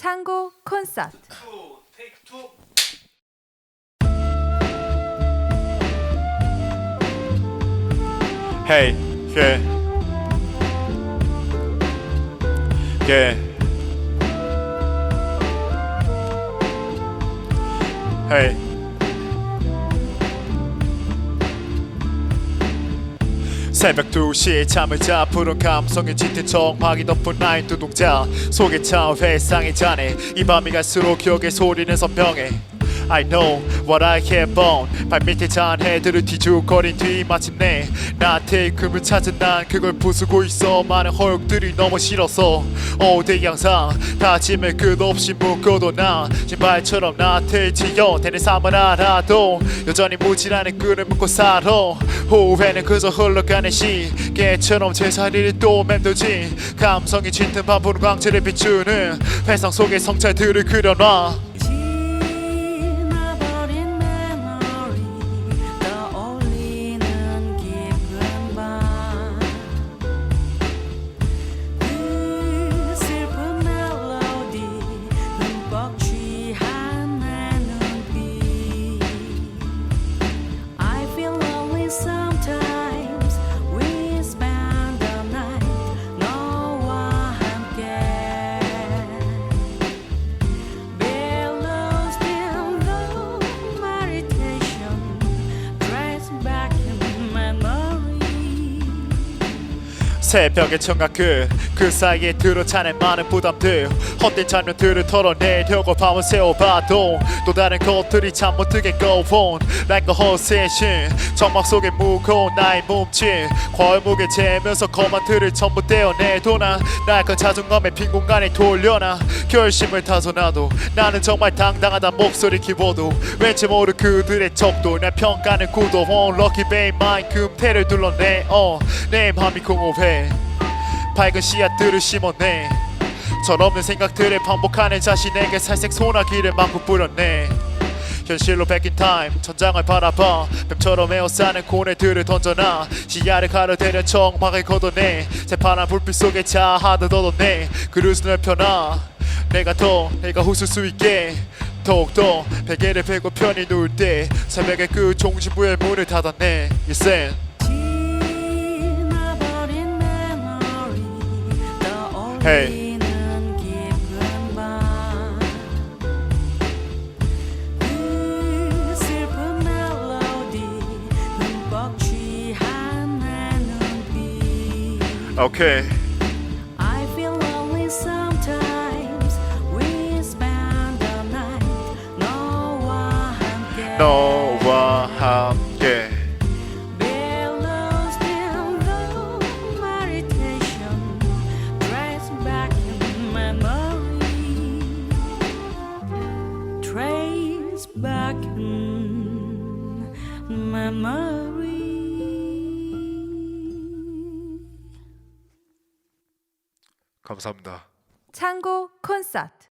창고 콘서트 테이크 투. Hey, yeah. 새벽 2시에 잠을 자 푸른 감성에 짙은 정막이 덮은 나의 두동자 속에 차 회상의 잔에 이 밤이 갈수록 기억의 소리는 선명해 I know what I have on. 발밑에 잔 해들을 뒤죽거린 뒤 마침내 나한테 금을 찾은 난 그걸 부수고 있어. 많은 허용들이 너무 싫어서 어디 항상 다짐을 끝없이 묶어도 나 신발처럼 나한테 지어대는 삶을 알아도 여전히 무지라는 끈을 묶고 살아. 후회는 그저 흘러가는 시계처럼 제자리를 또 맴돌지. 감성이 짙은 밤푸른 광채를 비추는 회상 속의 성찰들을 그려놔 새벽의 청각 그, 그 사이에 들어차는 많은 부담들. 헛된 장면들을 털어내려고 밤을 새워봐도 또 다른 것들이 잠못 들게 go on. Like a hostation 정막 속에 무거운 나의 몸짓. 과일목에 재면서 거만 틀을 전부 떼어내도 난 날건 자존감의 빈 공간에 돌려놔. 결심을 타서 나도 나는 정말 당당하다 목소리 키보도. 왠지 모르 그들의 척도 날 평가는 구도 on lucky babe 만큼 태를 둘러내 어내 맘이 공허해 밝은 씨앗들을 심었네. 철없는 생각들을 반복하는 자신에게 살색 소나기를 마구 뿌렸네. 현실로 베낀 타임 천장을 바라봐. 뱀처럼 에어싸는 고뇌들을 던져놔. 시야를 가로대려 청막을 걷어내. 새파란 불빛 속에 자하듯 얻어내 그릇을 넓혀놔. 내가 더 내가 웃을 수 있게. 더욱더 베개를 베고 편히 누울 때 새벽의 그 종지부의 문을 닫았네. 일생 취한 내 눈빛. 오케이 memory 감사합니다 창고 콘서트